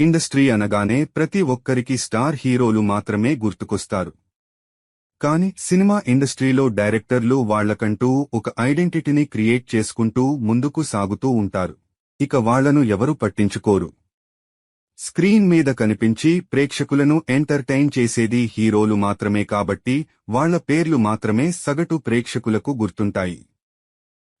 Industry అనగానే ప్రతి ఒక్కరికి స్టార్ హీరోలు మాత్రమే గుర్తుకొస్తారు. కాని సినిమా ఇండస్ట్రీలో డైరెక్టర్లు వాళ్ళకంటూ ఒక ఐడెంటిటీని క్రియేట్ చేసుకుంటూ ముందుకు సాగుతూ ఉంటారు. ఇక వాళ్ళను ఎవరు పట్టించుకోరు. స్క్రీన్ మీద కనిపించి ప్రేక్షకులను ఎంటర్టైన్ చేసేది హీరోలు మాత్రమే కాబట్టి వాళ్ళ పేర్లు మాత్రమే సగటు ప్రేక్షకులకు గుర్తుంటాయి.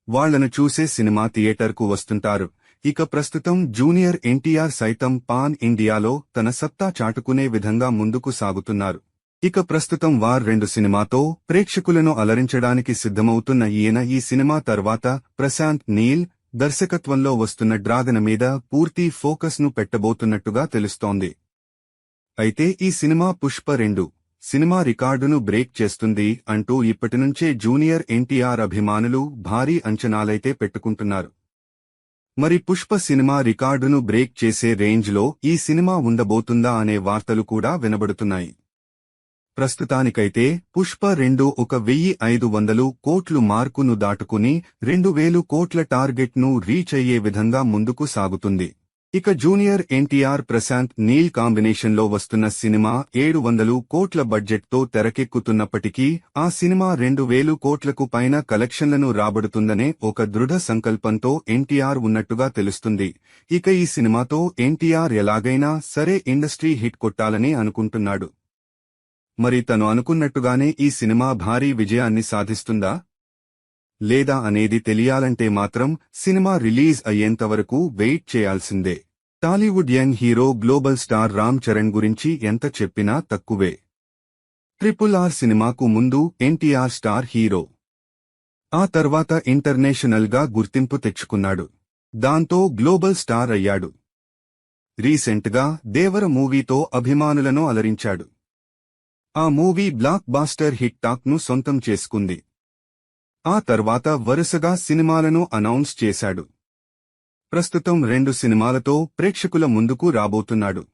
వాళ్ళను చూసే సినిమా థియేటర్కు వస్తుంటారు. ఇక ప్రస్తుతం జూనియర్ ఎన్టీఆర్ సైతం పాన్ ఇండియాలో తన సత్తా చాటుకునే విధంగా ముందుకు సాగుతున్నారు. ఇక ప్రస్తుతం వార్ రెండు సినిమాతో ప్రేక్షకులను అలరించడానికి సిద్ధమవుతున్న ఈయన ఈ సినిమా తర్వాత ప్రశాంత్ నీల్ దర్శకత్వంలో వస్తున్న డ్రాగన్ మీద పూర్తి ఫోకస్ను పెట్టబోతున్నట్టుగా తెలుస్తోంది. అయితే ఈ సినిమా పుష్ప రెండు సినిమా రికార్డును బ్రేక్ చేస్తుంది అంటూ ఇప్పటినుంచే జూనియర్ ఎన్టీఆర్ అభిమానులు భారీ అంచనాలైతే పెట్టుకుంటున్నారు. మరి పుష్ప సినిమా రికార్డును బ్రేక్ చేసే రేంజ్లో ఈ సినిమా ఉండబోతుందా అనే వార్తలు కూడా వినబడుతున్నాయి. ప్రస్తుతానికైతే పుష్ప రెండు ఒక వెయ్యి ఐదు వందలు కోట్లు మార్కును దాటుకుని రెండు వేలు కోట్ల టార్గెట్ను రీచ్ అయ్యే విధంగా ముందుకు సాగుతుంది. ఇక జూనియర్ ఎన్టీఆర్ ప్రశాంత్ నీల్ కాంబినేషన్లో వస్తున్న సినిమా ఏడు వందలు కోట్ల బడ్జెట్తో తెరకెక్కుతున్నప్పటికీ ఆ సినిమా రెండు వేలు కోట్లకు పైన కలెక్షన్లను రాబడుతుందనే ఒక దృఢ సంకల్పంతో ఎన్టీఆర్ ఉన్నట్టుగా తెలుస్తుంది. ఇక ఈ సినిమాతో ఎన్టీఆర్ ఎలాగైనా సరే ఇండస్ట్రీ హిట్ కొట్టాలని అనుకుంటున్నాడు. మరి తను అనుకున్నట్టుగానే ఈ సినిమా భారీ విజయాన్ని సాధిస్తుందా? లేదా అనేది తెలియాలంటే మాత్రం సినిమా రిలీజ్ అయ్యేంతవరకు వెయిట్ చేయాల్సిందే. Tollywood young hero global star Ram Charan గురించి ఎంత చెప్పినా తక్కువే. ట్రిపుల్ ఆర్ సినిమాకు ముందు ఎన్టీఆర్ స్టార్ హీరో. ఆ తర్వాత ఇంటర్నేషనల్గా గుర్తింపు తెచ్చుకున్నాడు. దాంతో గ్లోబల్ స్టార్ అయ్యాడు. రీసెంట్గా దేవర మూవీతో అభిమానులను అలరించాడు. ఆ మూవీ బ్లాక్ బాస్టర్ హిట్ టాక్ను సొంతం చేసుకుంది. ఆ తర్వాత వరుసగా సినిమాలను అనౌన్స్ చేశాడు. ప్రస్తుతం రెండు సినిమాలతో ప్రేక్షకుల ముందుకు రాబోతున్నాడు.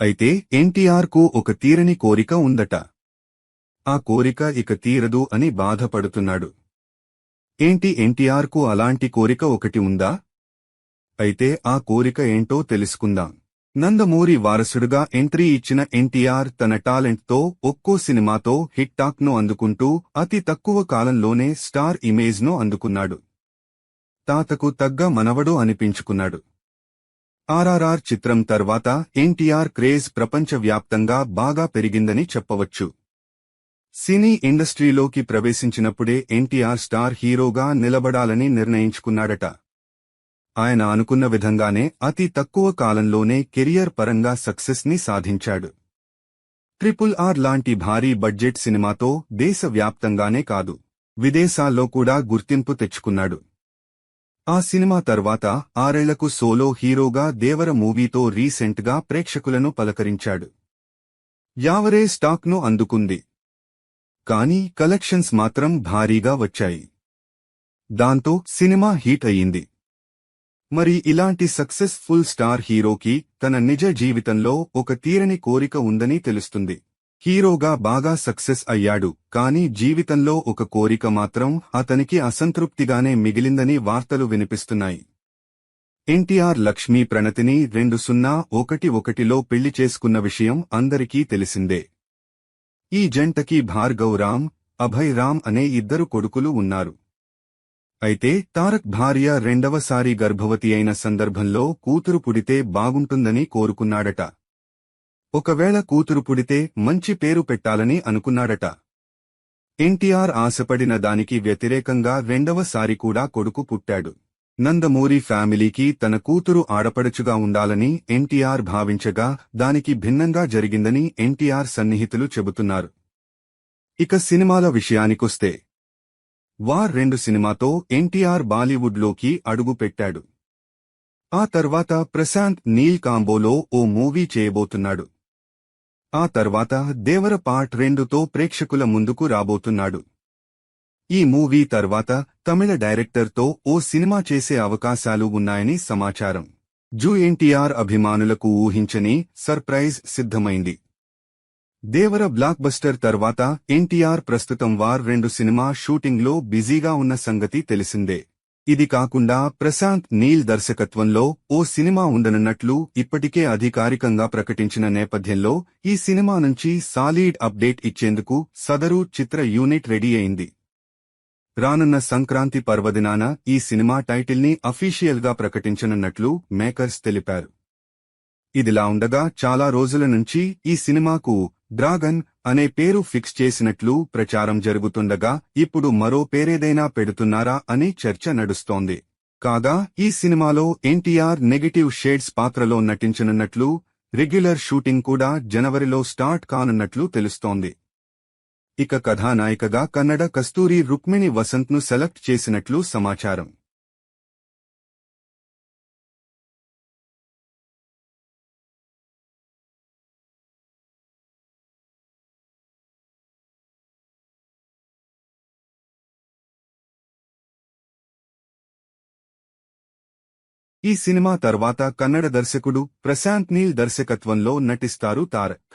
అయితే ఎన్టీఆర్కు ఒక తీరని కోరిక ఉందట. ఆ కోరిక ఇక తీరదు అని బాధపడుతున్నాడు. ఏంటి ఎన్టీఆర్కు అలాంటి కోరిక ఒకటి ఉందా? అయితే ఆ కోరిక ఏంటో తెలుసుకుందాం. నందమూరి వారసుడుగా ఎంట్రీ ఇచ్చిన ఎన్టీఆర్ తన టాలెంట్తో ఒక్కో సినిమాతో హిట్ను అందుకుంటూ అతి తక్కువ కాలంలోనే స్టార్ ఇమేజ్ను అందుకున్నాడు. తాతకు తగ్గ మనవడు అనిపించుకున్నాడు. ఆర్ఆర్ఆర్ చిత్రం తర్వాత ఎన్టీఆర్ క్రేజ్ ప్రపంచవ్యాప్తంగా బాగా పెరిగిందని చెప్పవచ్చు. సినీ ఇండస్ట్రీలోకి ప్రవేశించినప్పుడే ఎన్టీఆర్ స్టార్ హీరోగా నిలబడాలని నిర్ణయించుకున్నాడట. ఆయన అనుకున్న విధంగానే అతి తక్కువ కాలంలోనే కెరియర్ పరంగా సక్సెస్ని సాధించాడు. ట్రిపుల్ ఆర్ లాంటి భారీ బడ్జెట్ సినిమాతో దేశవ్యాప్తంగానే కాదు విదేశాల్లో కూడా గుర్తింపు తెచ్చుకున్నాడు. ఆ సినిమా తర్వాత ఆరేళ్ళకు సోలో హీరోగా దేవర మూవీతో రీసెంట్గా ప్రేక్షకులను పలకరించాడు. యావరే స్టాక్ను అందుకుంది. కానీ కలెక్షన్స్ మాత్రం భారీగా వచ్చాయి. దాంతో సినిమా హీట్ అయ్యింది. మరి ఇలాంటి సక్సెస్ఫుల్ స్టార్ హీరోకి తన నిజ జీవితంలో ఒక తీరని కోరిక ఉందని తెలుస్తుంది. హీరోగా బాగా సక్సెస్ అయ్యాడు కానీ జీవితంలో ఒక కోరిక మాత్రం అతనికి అసంతృప్తిగానే మిగిలిందని వార్తలు వినిపిస్తున్నాయి. ఎన్టీఆర్ లక్ష్మీ ప్రణతిని రెండు సున్నా ఒకటి ఒకటిలో పెళ్ళి చేసుకున్న విషయం అందరికీ తెలిసిందే. ఈ జంటకి భార్గవ్ రామ్ అభయ్ రామ్ అనే ఇద్దరు కొడుకులు ఉన్నారు. అయితే తారక్ భార్య రెండవసారి గర్భవతి అయిన సందర్భంలో కూతురు పుడితే బాగుంటుందని కోరుకున్నాడట. ఒకవేళ కూతురు పుడితే మంచి పేరు పెట్టాలని అనుకున్నాడట. ఎన్టీఆర్ ఆశపడిన దానికి వ్యతిరేకంగా రెండవసారి కూడా కొడుకు పుట్టాడు. నందమూరి ఫ్యామిలీకి తన కూతురు ఆడపడుచుగా ఉండాలని ఎన్టీఆర్ భావించగా దానికి భిన్నంగా జరిగిందని ఎన్టీఆర్ సన్నిహితులు చెబుతున్నారు. ఇక సినిమాల విషయానికొస్తే వార్ రెండు సినిమాతో ఎన్టీఆర్ బాలీవుడ్లోకి అడుగుపెట్టాడు. ఆ తర్వాత ప్రశాంత్ నీల్ కాంబోలో ఓ మూవీ చేయబోతున్నాడు. ఆ తర్వాత దేవర పార్ట్ రెండుతో ప్రేక్షకుల ముందుకు రాబోతున్నాడు. ఈ మూవీ తర్వాత తమిళ డైరెక్టర్తో ఓ సినిమా చేసే అవకాశాలు ఉన్నాయని సమాచారం. జూ ఎన్టీఆర్ అభిమానులకు ఊహించని సర్ప్రైజ్ సిద్ధమైంది. దేవర బ్లాక్ బస్టర్ తర్వాత ఎన్టీఆర్ ప్రస్తుతం వార్ రెండు సినిమా షూటింగ్లో బిజీగా ఉన్న సంగతి తెలిసిందే. ఇది కాకుండా ప్రశాంత్ నీల్ దర్శకత్వంలో ఓ సినిమా ఉండనున్నట్లు ఇప్పటికే అధికారికంగా ప్రకటించిన నేపథ్యంలో ఈ సినిమా నుంచి సాలీడ్ అప్డేట్ ఇచ్చేందుకు సదరు చిత్ర యూనిట్ రెడీ అయింది. రానున్న సంక్రాంతి పర్వదినాన ఈ సినిమా టైటిల్ని అఫీషియల్గా ప్రకటించనున్నట్లు మేకర్స్ తెలిపారు. ఇదిలా ఉండగా చాలా రోజుల నుంచి ఈ సినిమాకు డ్రాగన్ అనే పేరు ఫిక్స్ చేసినట్లు ప్రచారం జరుగుతుండగా ఇప్పుడు మరో పేరేదైనా పెడుతున్నారా అనే చర్చ నడుస్తోంది. కాగా ఈ సినిమాలో ఎన్టీఆర్ నెగటివ్ షేడ్స్ పాత్రలో నటించనున్నట్లు రెగ్యులర్ షూటింగ్ కూడా జనవరిలో స్టార్ట్ కానున్నట్లు తెలుస్తోంది. ఇక కథానాయికగా కన్నడ కస్తూరి రుక్మిణి వసంత్ను సెలెక్ట్ చేసినట్లు సమాచారం. ఈ సినిమా తర్వాత కన్నడ దర్శకుడు ప్రశాంత్ నీల్ దర్శకత్వంలో నటిస్తారు తారక్.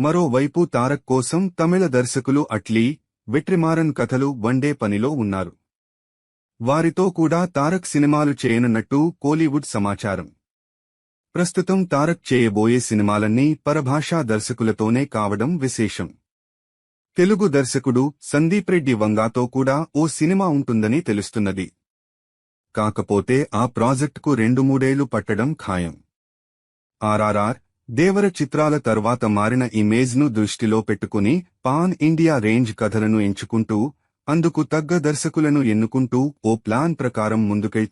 మరోవైపు తారక్ కోసం తమిళ దర్శకులు అట్లీ వెట్రిమారన్ కథలు వండే పనిలో ఉన్నారు. వారితో కూడా తారక్ సినిమాలు చేయనున్నట్టు కోలీవుడ్ సమాచారం. ప్రస్తుతం తారక్ చేయబోయే సినిమాలన్నీ పరభాషా దర్శకులతోనే కావడం విశేషం. తెలుగు దర్శకుడు సందీప్ రెడ్డి వంగాతో కూడా ఓ సినిమా ఉంటుందని తెలుస్తున్నది. కాకపోతే ఆ ప్రాజెక్టుకు రెండు మూడేళ్ళు పట్టడం ఖాయం. ఆర్ఆర్ఆర్ దేవర చిత్రాల తర్వాత మారిన ఇమేజ్ను దృష్టిలో పెట్టుకుని పాన్ ఇండియా రేంజ్ కథలను ఎంచుకుంటూ అందుకు తగ్గ దర్శకులను ఎన్నుకుంటూ ఓ ప్లాన్ ప్రకారం ముందుకెళ్తున్నారు